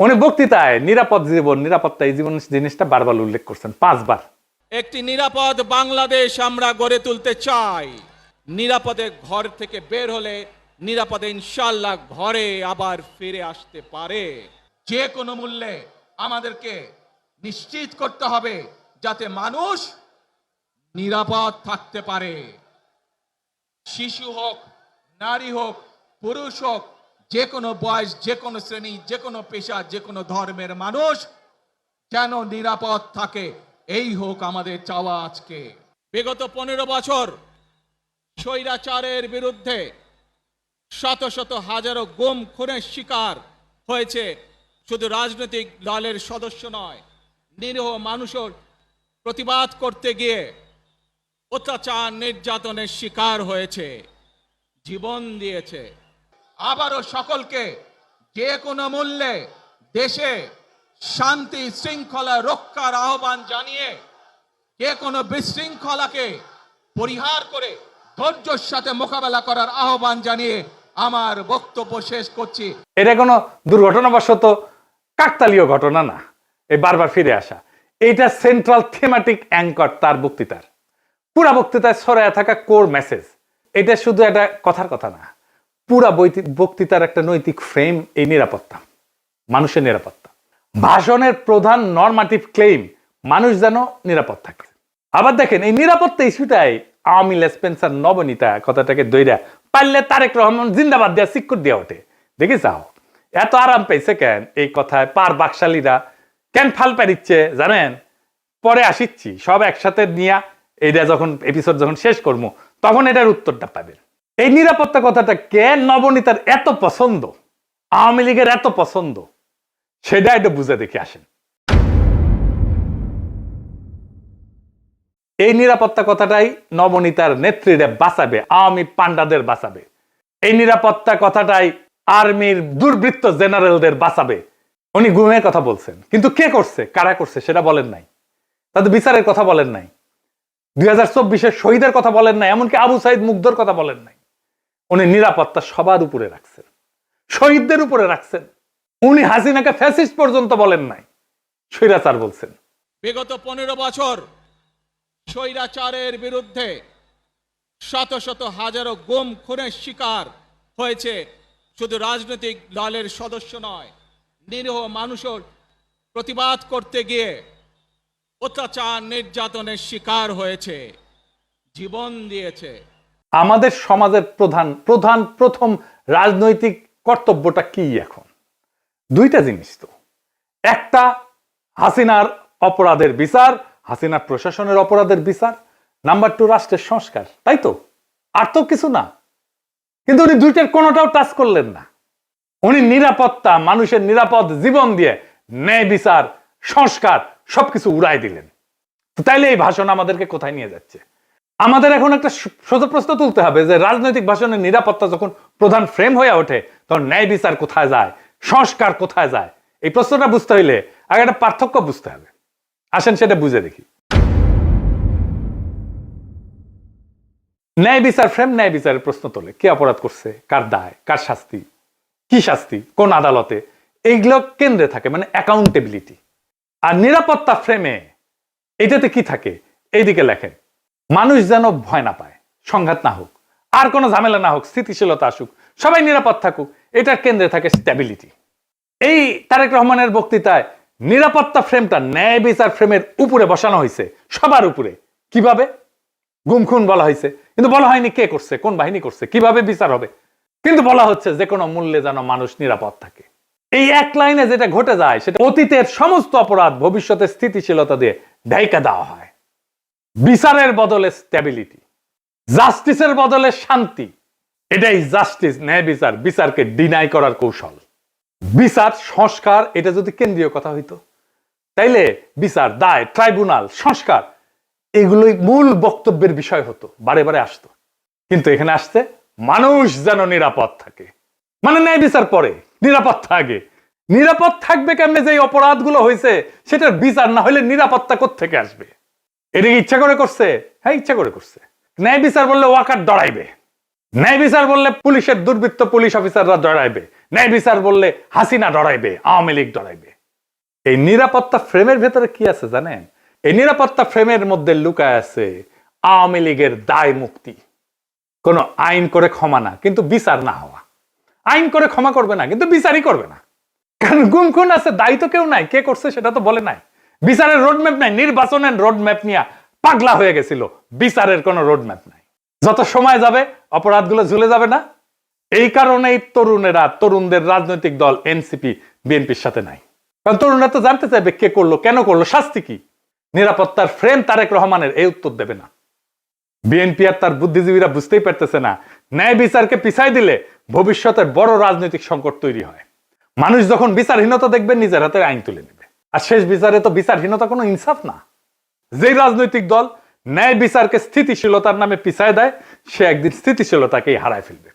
উনি বক্তৃতায় নিরাপদ জীবন নিরাপত্তা এই জীবন জিনিসটা বারবার উল্লেখ করছেন, পাঁচবার। একটি নিরাপদ বাংলাদেশ আমরা গড়ে তুলতে চাই। নিরাপদে ঘর থেকে বের হলে নিরাপদে ইনশাল্লাহ ঘরে আবার ফিরে আসতে পারে। যে কোনো মূল্যে আমাদেরকে নিশ্চিত করতে হবে যাতে মানুষ নিরাপদ থাকতে পারে। শিশু হোক, নারী হোক, পুরুষ হোক যে কোনো বয়স, যে কোনো শ্রেণি, যে কোনো পেশা, যে কোনো ধর্মের মানুষ যেন নিরাপদ থাকে। এই হোক আমাদের চাওয়া আজকে। বিগত পনেরো বছর স্বৈরাচারের বিরুদ্ধে শত শত হাজারো গুম, খুনের শিকার হয়েছে। শুধু রাজনৈতিক দলের সদস্য নয়, নিরীহ মানুষের প্রতিবাদ করতে গিয়ে অত্যাচার, নির্যাতনের শিকার হয়েছে, জীবন দিয়েছে। আবারও সকলকে যে কোনো মূল্যে দেশে শান্তি, শৃঙ্খলা রক্ষার আহ্বান জানিয়ে যে কোনো বিশৃঙ্খলাকে পরিহার করে ধৈর্যের সাথে মোকাবেলা করার আহ্বান জানিয়ে আমার বক্তব্য শেষ করছি। এটা কোনো দুর্ঘটনাবশত কাকতালীয় ঘটনা না। এই বারবার ফিরে আসা। এইটা সেন্ট্রাল থিমেটিক অ্যাঙ্কর তার বক্তৃতার। পুরা বক্তৃতায় ছড়ায় থাকা কোর মেসেজ এটা শুধু একটা কথার কথা না। পুরা বক্তৃতার একটা নৈতিক ফ্রেম এই নিরাপত্তা, মানুষের নিরাপত্তা। ভাষণের প্রধান নর্মাটিভ ক্লেম মানুষ যেন নিরাপদ থাকে। আবার দেখেন, এই নিরাপত্তা ইস্যুটাই আওয়ামী লেসপেন্সার নবনীতা কথাটাকে দইরা, পারলে তারেক রহমান জিন্দাবাদ দেওয়া সিক্কুর দেওয়া ওঠে। দেখি যাও এত আরাম পেয়েছে কেন এই কথায়? পার বাকশালীরা কেন ফাল পারিচ্ছে জানেন? পরে আসিচ্ছি, সব একসাথে নিয়ে, এইটা যখন এপিসোড যখন শেষ করব তখন এটার উত্তরটা পাবেন। এই নিরাপত্তা কথাটা কে নবনীতার এত পছন্দ? আওয়ামী লীগের এত পছন্দ? সেটা একটু বুঝে দেখে আসেন। এই নিরাপত্তা কথাটাই নবনীতার নেত্রীরা বাঁচাবে, আওয়ামী পান্ডাদের বাঁচাবে। এই নিরাপত্তা কথাটাই আর্মির দুর্বৃত্ত জেনারেলদের বাঁচাবে। উনি গুমের কথা বলছেন। কিন্তু কে করছে? কারা করছে? সেটা বলেন নাই। তাদের বিচারের কথা বলেন নাই। দুই হাজার চব্বিশের শহীদের কথা বলেন নাই, এমনকি আবু সাইদ মুগ্ধর কথা বলেন নাই। উনি নিরাপত্তা সবার উপরে রাখছেন। শহীদদের উপরে রাখছেন। উনি হাসিনাকে ফ্যাসিস্ট পর্যন্ত বলেন নাই। স্বৈরাচার বলছেন। বিগত পনেরো বছর স্বৈরাচারের বিরুদ্ধে শত শত হাজারো গুম, খুনের শিকার হয়েছে। শুধু রাজনৈতিক দলের সদস্য নয়, নিরীহ মানুষের প্রতিবাদ করতে গিয়ে অত্যাচার, নির্যাতনের শিকার হয়েছে। জীবন দিয়েছে। আমাদের সমাজের প্রধান প্রধান, প্রথম রাজনৈতিক কর্তব্যটা কি এখন? দুইটা জিনিস তো। একটা, হাসিনার অপরাধের বিচার হাসিনার প্রশাসনের অপরাধের বিচার। নাম্বার টু, রাষ্ট্রের সংস্কার, তাই তো? আর তো কিছু না। কিন্তু উনি দুইটার কোনোটাও টাচ করলেন না। উনি নিরাপত্তা, মানুষের নিরাপদ জীবন দিয়ে ন্যায় বিচার, সংস্কার, সবকিছু উড়াই দিলেন। তাইলে এই ভাষণ আমাদেরকে কোথায় নিয়ে যাচ্ছে? আমাদের এখন একটা সোজা প্রশ্ন তুলতে হবে যে রাজনৈতিক ভাষণের নিরাপত্তা যখন প্রধান ফ্রেম হয়ে ওঠে, তখন ন্যায় বিচার কোথায় যায়? সংস্কার কোথায় যায়? এই প্রশ্নটা বুঝতে হইলে আগে একটা পার্থক্য বুঝতে হবে। আসেন সেটা বুঝে দেখি। ন্যায় বিচার ফ্রেম, ন্যায় বিচারের প্রশ্ন তোলে। কে অপরাধ করছে? কার দায়? কার শাস্তি? কি শাস্তি? কোন আদালতে? এইগুলো কেন্দ্রে থাকে মানে অ্যাকাউন্টেবিলিটি আর নিরাপত্তা ফ্রেমে এটাতে কি থাকে? এইদিকে লেখেন। মানুষ যেন ভয় না পায়, সংঘাত না হোক, আর কোনো ঝামেলা না হোক, স্থিতিশীলতা আসুক, সবাই নিরাপদ থাকুক, এটার কেন্দ্রে থাকে স্ট্যাবিলিটি এই তারেক রহমানের বক্তৃতায় নিরাপত্তা ফ্রেমটা ন্যায় বিচার ফ্রেমের উপরে বসানো হয়েছে, সবার উপরে। কীভাবে? গুমখুন বলা হয়েছে। কিন্তু বলা হয়নি কে করছে, কোন বাহিনী করছে, কীভাবে বিচার হবে? কিন্তু বলা হচ্ছে যে কোনো মূল্যে যেন মানুষ নিরাপদ থাকে। এই এক লাইনে যেটা ঘটে যায়, সেটা অতীতের সমস্ত অপরাধ ভবিষ্যতে স্থিতিশীলতা দিয়ে ঢাইকা দেওয়া হয়। বিচারের বদলে স্ট্যাবিলিটি জাস্টিসের বদলে শান্তি, এটাই জাস্টিস ন্যায় বিচার, বিচারকে ডিনাই করার কৌশল। বিচার, সংস্কার, এটা যদি কেন্দ্রীয় কথা হইতো, তাইলে বিচার, দায় ট্রাইব্যুনাল সংস্কার, এগুলোই মূল বক্তব্যের বিষয় হতো, বারে বারে আসতো। কিন্তু এখানে আসতে মানুষ যেন নিরাপদ থাকে। মানে ন্যায় বিচার পরে, নিরাপত্তা আগে। নিরাপদ থাকবে কেমনে যে অপরাধগুলো হয়েছে সেটার বিচার না হলে নিরাপত্তা থেকে আসবে? এটা কি ইচ্ছা করে করছে? হ্যাঁ ইচ্ছা করে করছে। ন্যায় বিচার বললে ওয়াকার দড়াইবে। ন্যায় বিচার বললে পুলিশের দুর্বৃত্ত পুলিশ অফিসাররা দড়াইবে। ন্যায় বিচার বললে হাসিনা দড়াইবে, আওয়ামী লীগ দড়াইবে। এই নিরাপত্তা ফ্রেমের ভেতরে কি আছে জানেন? এই নিরাপত্তা ফ্রেমের মধ্যে লুকায় আছে আওয়ামী লীগের দায় মুক্তি। কোনো আইন করে ক্ষমা না, কিন্তু বিচার না হওয়া। আইন করে ক্ষমা করবে না, কিন্তু বিচারই করবে না। কারণ গুম খুন আছে, দায়ী তো কেউ নাই। কে করছে সেটা তো বলে নাই। বিচারের রোডম্যাপ নাই, নির্বাচনের রোডম্যাপ নিয়ে পাগলা হয়ে গেছিল। বিচারের কোনো রোডম্যাপ নাই। যত সময় যাবে, অপরাধগুলো ঝুলে যাবে না। এই কারণেই তরুণেরা, তরুণদের রাজনৈতিক দল, এনসিপি, বিএনপির সাথে নাই। কারণ তরুণরা তো জানতে চাইবে কে করল, কেন করল, শাস্তি কি? নিরাপত্তার ফ্রেম তারেক রহমানের, এই উত্তর দেবে না। বিএনপি আর তার বুদ্ধিজীবীরা বুঝতেই পারতেছে না, ন্যায় বিচারকে পিছাই দিলে ভবিষ্যতের বড় রাজনৈতিক সংকট তৈরি হয়। মানুষ যখন বিচারহীনতা দেখবে, নিজের হাতে আইন তুলে নেবে। আর শেষ বিচারে তো বিচারহীনতা কোনো ইনসাফ না। যেই রাজনৈতিক দল ন্যায় বিচারকে স্থিতিশীলতার নামে পিছায় দেয়, সে একদিন স্থিতিশীলতাকেই হারায় ফেলবে।